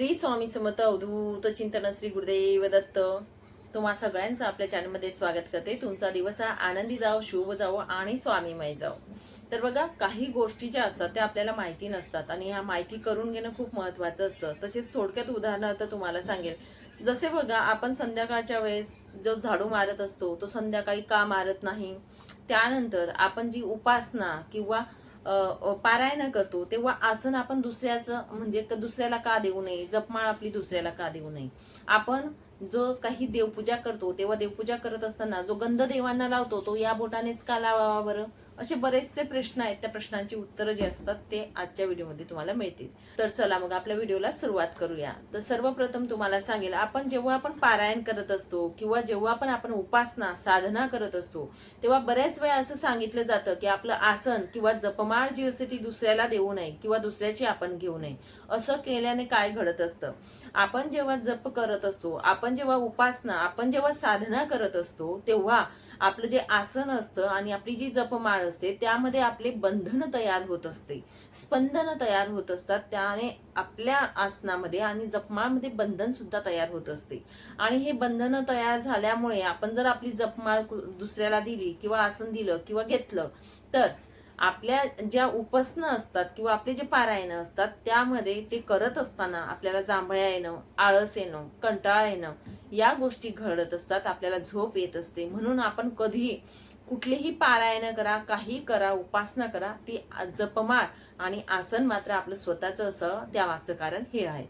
श्री स्वामी समत अवधूत चिंतन श्री गुरुदेव दत्त. तुम्हा सगळ्यांचं आपल्या चॅनलमध्ये स्वागत करते. तुमचा दिवस हा आनंदी जाओ शुभ जाओ आणि स्वामीमय जाओ तर बघा काही गोष्टी ज्या असतात त्या आपल्याला माहिती नसतात आणि ह्या माहिती करून घेणं खूप महत्वाचं असतं. तसेच थोडक्यात उदाहरणार्थ तुम्हाला सांगेल. जसे बघा आपण संध्याकाळच्या वेळेस जो झाडू मारत असतो तो संध्याकाळी का मारत नाही? त्यानंतर आपण जी उपासना किंवा पारायण करतो तेव्हा आसन आपण दुसऱ्याचं म्हणजे दुसऱ्याला का देऊ नये? जपमाळ आपली दुसऱ्याला का देऊ नये? आपण जो काही देवपूजा करतो तेव्हा देवपूजा करत असताना जो गंध देवांना लावतो तो या बोटानेच का लावावा बरं? असे बरेचसे प्रश्न आहेत. त्या प्रश्नांची उत्तरं जे असतात ते आजच्या व्हिडिओमध्ये तुम्हाला मिळतील. तर चला मग आपल्या व्हिडिओला सुरुवात करूया. तर सर्वप्रथम तुम्हाला सांगेल आपण जेव्हा आपण पारायण करत असतो किंवा जेव्हा पण आपण उपासना साधना करत असतो तेव्हा बऱ्याच वेळा असं सांगितलं जातं की आपलं आसन किंवा जपमाळ जी असते ती दुसऱ्याला देऊ नये किंवा दुसऱ्याची आपण घेऊ नये. असं केल्याने काय घडत असतं? आपण जेव्हा जप करत असतो आपण जेव्हा उपासना आपण जेव्हा साधना करत असतो तेव्हा आपलं जे आसन असतं आणि आपली जी जपमाळ असते त्यामध्ये आपले बंधन तयार होत असते. स्पंदन तयार होत असतात त्याने आपल्या आसनामध्ये आणि जपमाळमध्ये बंधन सुद्धा तयार होत असते. आणि हे बंधन तयार झाल्यामुळे आपण जर आपली जपमाळ कु- दुसऱ्याला दिली किंवा आसन दिलं किंवा घेतलं तर आपल्या ज्या उपासना असतात किंवा आपले जे पारायणं असतात त्यामध्ये ते करत असताना आपल्याला जांभळ्या येणं आळस येणं कंटाळा येणं या गोष्टी घडत असतात. आपल्याला झोप येत असते. म्हणून आपण कधी कुठलेही पारायण करा काही करा उपासना करा ती जपमाळ आणि आसन मात्र आपलं स्वतःचं असं त्यामागचं कारण हे आहे.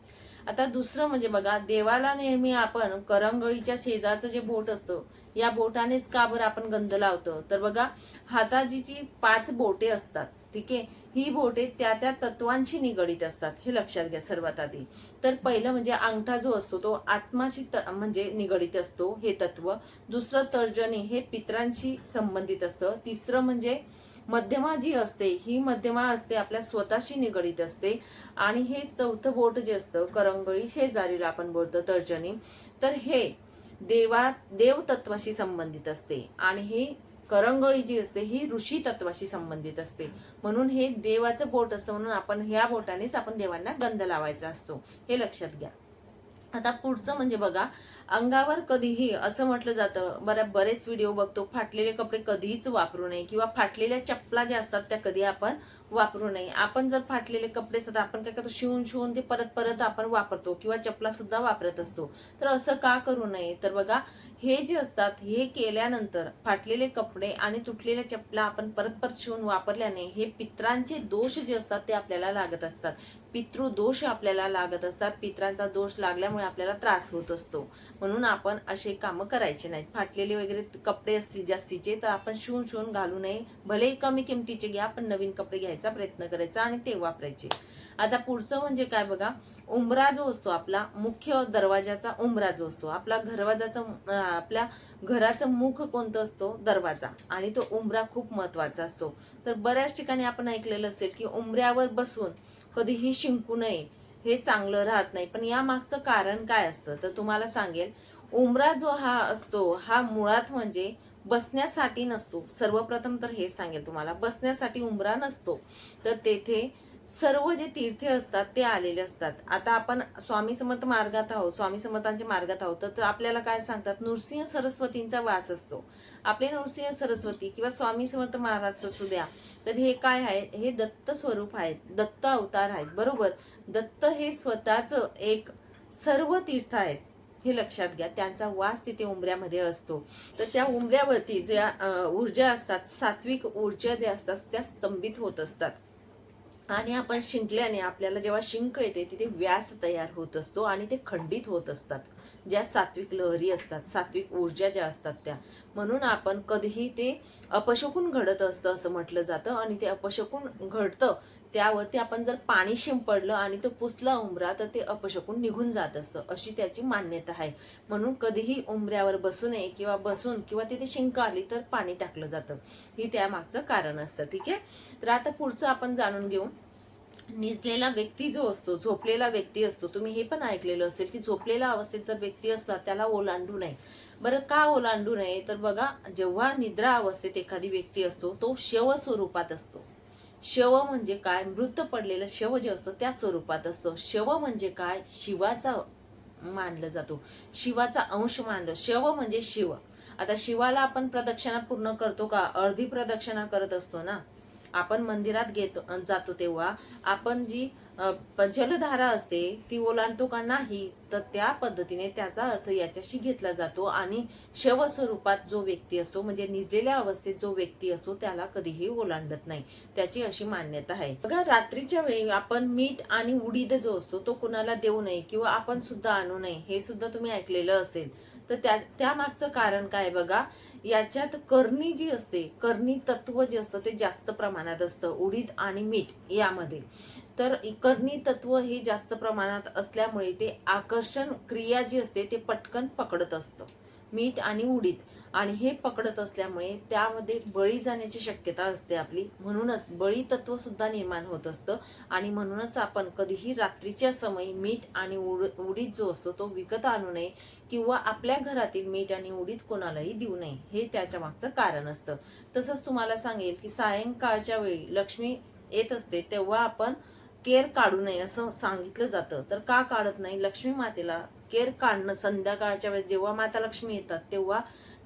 आता दुसरं म्हणजे बघा देवाला नेहमी आपण करंगळीच्या शेजारचं जे बोट असतं या बोटानेच का बरं आपण गंध लावतो? तर बघा हाताजीची पाच बोटे असतात ठीक आहे? ही बोटे त्या त्या तत्वांशी निगडीत असतात हे लक्षात घ्या सर्वात आधी. तर पहिलं म्हणजे अंगठा जो असतो तो आत्माशी त- म्हणजे निगडीत असतो हे तत्व. दुसरं तर्जनी हे पित्रांशी संबंधित असतं. तिसरं म्हणजे मध्यमा जी असते ही मध्यमा असते आपल्या स्वतःशी निगडीत असते. आणि हे चौथं बोट जे असतं करंगळी शेजारीला आपण बोलतो तर्जनी. तर हे देवा देवतत्वाशी संबंधित असते. आणि ही करंगळी जी असते ही ऋषी तत्वाशी संबंधित असते. म्हणून हे देवाचं बोट असतं म्हणून आपण ह्या बोटानेच आपण देवांना गंध लावायचा असतो. हे लक्षात घ्या. आता पुढचं म्हणजे बघा अंगावर कधीही असं म्हटलं जातं बऱ्या बरेच व्हिडिओ बघतो फाटलेले कपडे कधीच वापरू नये किंवा फाटलेल्या चपला ज्या असतात त्या कधी आपण वापरू नये. आपण जर फाटलेले कपडे असतात आपण काय करतो शिवून शिवून ते परत परत आपण वापरतो किंवा चपला सुद्धा वापरत असतो. तर असं का करू नये? तर बघा हे जे असतात हे केल्यानंतर फाटलेले कपडे आणि तुटलेल्या चपला आपण परत परत शिवून वापरल्याने हे पित्रांचे दोष जे असतात ते आपल्याला लागत असतात. पितृदोष आपल्याला लागत असतात. पित्रांचा दोष लागल्यामुळे आपल्याला त्रास होत असतो. म्हणून आपण असे कामं करायचे नाहीत. फाटलेले वगैरे कपडे असतील जास्तीचे तर आपण शिवून शिवून घालू नये. भले कमी किमतीचे घ्या पण नवीन कपडे घ्यायचा प्रयत्न करायचा आणि ते वापरायचे. आता पुढचं म्हणजे काय बघा? उंबरा जो असतो आपला मुख्य दरवाजाचा उंबरा जो असतो आपला घरवाजाचा आपल्या घराचं मुख कोणतं असतो? दरवाजा. आणि तो उंबरा खूप महत्त्वाचा असतो. तर बऱ्याच ठिकाणी आपण ऐकलेलं असेल की उंबऱ्यावर बसून कधीही शिंकू नये हे चांगलं राहत नाही. पण या मागचं कारण काय असतं? तर तुम्हाला सांगेल उंबरा जो हा असतो हा मुळात म्हणजे बसण्यासाठी नसतो. सर्वप्रथम तर हे सांगेल तुम्हाला बसण्यासाठी उंबरा नसतो. तर तेथे सर्व जे तीर्थे असतात ते आलेले असतात. आता आपण स्वामी समर्थ मार्गात आहोत स्वामी समर्थांच्या मार्गात आहोत तर आपल्याला काय सांगतात? नृसिंह सरस्वतींचा वास असतो. आपले नृसिंह सरस्वती किंवा स्वामी समर्थ महाराज असू द्या तर हे काय आहे? हे दत्त स्वरूप आहेत. दत्त अवतार आहेत. बरोबर? दत्त हे स्वतःच एक सर्व तीर्थ आहेत. हे लक्षात घ्या. त्यांचा वास तिथे उंबऱ्यामध्ये असतो. तर त्या उंबऱ्यावरती ज्या ऊर्जा असतात सात्विक ऊर्जा ज्या असतात त्या स्तंभित होत असतात. आणि आपण शिंकल्याने आपल्याला जेव्हा शिंक येते तिथे व्यास तयार होत असतो आणि ते खंडित होत असतात. ज्या सात्विक लहरी असतात सात्विक ऊर्जा ज्या असतात त्या. म्हणून आपण कधीही ते अपशकून घडत असतं असं म्हटलं जातं आणि ते अपशकून घडतं त्यावरती आपण जर पाणी शिंपडलं आणि तो पुसला उंबरा तर ते अपशकून निघून जात असतं अशी त्याची मान्यता आहे. म्हणून कधीही उंबऱ्यावर बसू नये किंवा बसून किंवा तिथे शिंक आली तर पाणी टाकलं जातं. ही त्यामागचं कारण असतं ठीक आहे? तर आता पुढचं आपण जाणून घेऊ. निजलेला व्यक्ती जो असतो झोपलेला व्यक्ती असतो तुम्ही हे पण ऐकलेलं असेल की झोपलेला अवस्थेत जर व्यक्ती असला त्याला ओलांडू नये. बरं का ओलांडू नये? तर बघा जेव्हा निद्रा अवस्थेत एखादी व्यक्ती असतो तो शव स्वरूपात असतो. शव म्हणजे काय? मृत पडलेलं शव जे असतं त्या स्वरूपात असतं. शव म्हणजे काय? शिवाचा मानलं जातो. शिवाचा अंश मानलं. शव म्हणजे शिव. आता शिवाला आपण प्रदक्षिणा पूर्ण करतो का? अर्धी प्रदक्षिणा करत असतो ना? आपण मंदिरात घेतो जातो तेव्हा आपण जी जलधारा असते ती ओलांडतो का नाही तर त्या पद्धतीने त्याचा अर्थ याच्याशी घेतला जातो आणि शव स्वरूपात जो व्यक्ती असतो म्हणजे निजलेल्या अवस्थेत जो व्यक्ती असतो त्याला कधीही ओलांडत नाही. त्याची अशी मान्यता आहे. बघा रात्रीच्या वेळी आपण मीठ आणि उडीद जो असतो तो कुणाला देऊ नये किंवा आपण सुद्धा आणू नये हे सुद्धा तुम्ही ऐकलेलं असेल. तर त्या त्यामागचं कारण काय बघा? याच्यात करणी जी असते करणी तत्व जे असतं ते जास्त प्रमाणात असतं उडीद आणि मीठ यामध्ये. तर करणी तत्व हे जास्त प्रमाणात असल्यामुळे ते आकर्षण क्रिया जी असते ते पटकन पकडत असतं. मीठ आणि उडीद. आणि हे पकडत असल्यामुळे त्यामध्ये बळी जाण्याची शक्यता असते आपली. म्हणूनच बळी तत्व सुद्धा निर्माण होत असतं. आणि म्हणूनच आपण कधीही रात्रीच्या समयी मीठ आणि उड उडीद जो असतो तो विकत आणू नये किंवा आपल्या घरातील मीठ आणि उडीद कोणालाही देऊ नये. हे त्याच्या मागचं कारण असतं. तसंच तुम्हाला सांगेल की सायंकाळच्या वेळी लक्ष्मी येत असते तेव्हा आपण केर काढू नये असं सांगितलं जातं. तर का काढत नाही? लक्ष्मी मातेला केर काढणं संध्याकाळच्या वेळेस जेव्हा माता लक्ष्मी येतात तेव्हा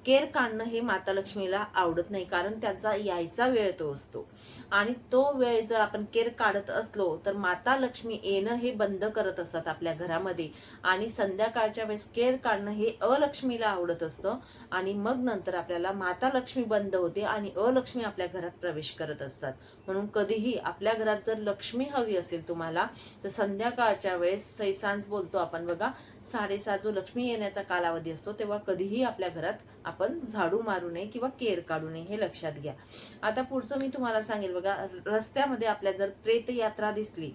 केर काढणं हे माता लक्ष्मीला आवडत नाही कारण त्याचा यायचा वेळ तो असतो. आणि तो वेळ जर आपण केर काढत असलो तर माता लक्ष्मी येणं हे बंद करत असतात आपल्या घरामध्ये. आणि संध्याकाळच्या वेळेस केर काढणं हे अलक्ष्मीला आवडत असतं. आणि मग नंतर आपल्याला माता लक्ष्मी बंद होते आणि अलक्ष्मी आपल्या घरात प्रवेश करत असतात. म्हणून कधीही आपल्या घरात जर लक्ष्मी हवी असेल तुम्हाला तर संध्याकाळच्या वेळेस सैसांस बोलतो आपण बघा साडेसात जो लक्ष्मी येण्याचा कालावधी असतो तेव्हा कधीही आपल्या घरात आपण झाडू मारू नये किंवा केर काढू नये हे लक्षात घ्या. आता पुढचं मी तुम्हाला सांगेल बघा रस्त्यामध्ये आपल्या जर प्रेत यात्रा दिसली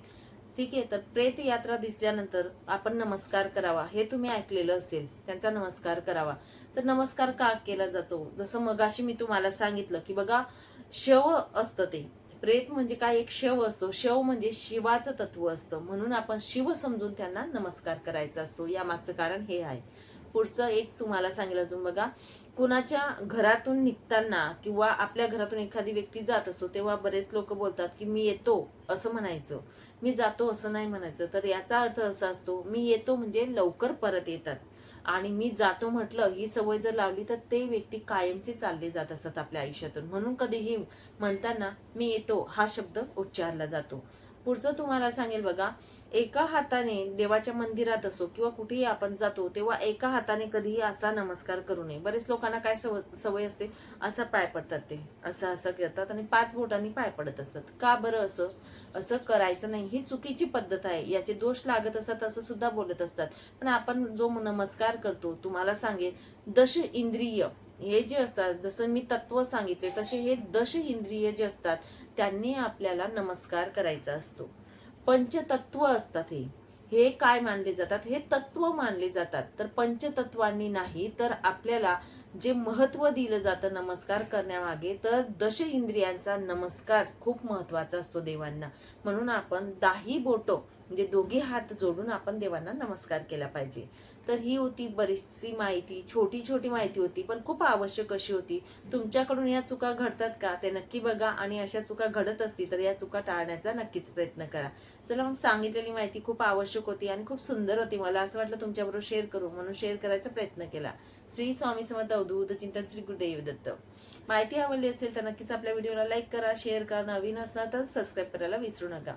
ठीक आहे तर प्रेत यात्रा दिसल्यानंतर आपण नमस्कार करावा हे तुम्ही ऐकलेलं असेल त्यांचा नमस्कार करावा. तर नमस्कार का केला जातो? जसं मगाशी मी तुम्हाला सांगितलं की बघा शव असतं ते. प्रेत म्हणजे काय? एक शव असतो. शव म्हणजे शिवाचं तत्व असतं. म्हणून आपण शिव समजून त्यांना नमस्कार करायचा असतो. या मागचं कारण हे आहे. पुढचं एक तुम्हाला सांगितलं अजून बघा. कुणाच्या घरातून निघताना किंवा आपल्या घरातून एखादी व्यक्ती जात असतो तेव्हा बरेच लोक बोलतात की मी येतो असं म्हणायचं. मी जातो असं नाही म्हणायचं. तर याचा अर्थ असा असतो मी येतो म्हणजे लवकर परत येतात. आणि मी जातो म्हटलं ही सवय जर लावली तर ते व्यक्ती कायमचे चालले जात असतात आपल्या आयुष्यातून. म्हणून कधीही म्हणताना मी येतो हा शब्द उच्चारला जातो. पुढचं तुम्हाला सांगेल बघा एका हाताने देवाच्या मंदिरात असो किंवा कुठेही आपण जातो तेव्हा एका हाताने कधीही असा नमस्कार करू नये. बरेच लोकांना काय सव सवय असते? असं पाय पडतात ते. असं असं करतात आणि पाच बोटांनी पाय पडत असतात. का बरं असं? असं करायचं नाही. ही चुकीची पद्धत आहे. याचे दोष लागत असतात असं सुद्धा बोलत असतात. पण आपण जो नमस्कार करतो तुम्हाला सांगेल दश इंद्रिय हे जे असतात जसं मी तत्व सांगितले तसे हे दश इंद्रिय जे असतात त्यांनी आपल्याला नमस्कार करायचा असतो. पंचतत्व असतात हे. हे काय मानले जातात? हे तत्व मानले जातात. तर पंचतत्वांनी नाही तर आपल्याला जे महत्त्व दिलं जातं नमस्कार करण्यामागे तर दश इंद्रियांचा नमस्कार खूप महत्त्वाचा असतो देवांना. म्हणून आपण दाही बोटो म्हणजे दोघे हात जोडून आपण देवांना नमस्कार केला पाहिजे. तर ही होती बरीचशी माहिती छोटी छोटी माहिती होती पण खूप आवश्यक अशी होती. तुमच्याकडून या चुका घडतात का? ते नक्की बघा आणि अशा चुका घडत असतील तर या चुका टाळण्याचा नक्कीच प्रयत्न करा. चला मग सांगितलेली माहिती खूप आवश्यक होती आणि खूप सुंदर होती. मला असं वाटलं तुमच्याबरोबर शेअर करू म्हणून शेअर करायचा प्रयत्न केला. श्री स्वामी समर्थ अवधूत चिंतन श्री गुरुदेव दत्त. माहिती आवडली असेल तर नक्कीच आपल्या व्हिडिओला लाईक करा शेअर करा नवीन असणार तर सबस्क्राईब करायला विसरू नका.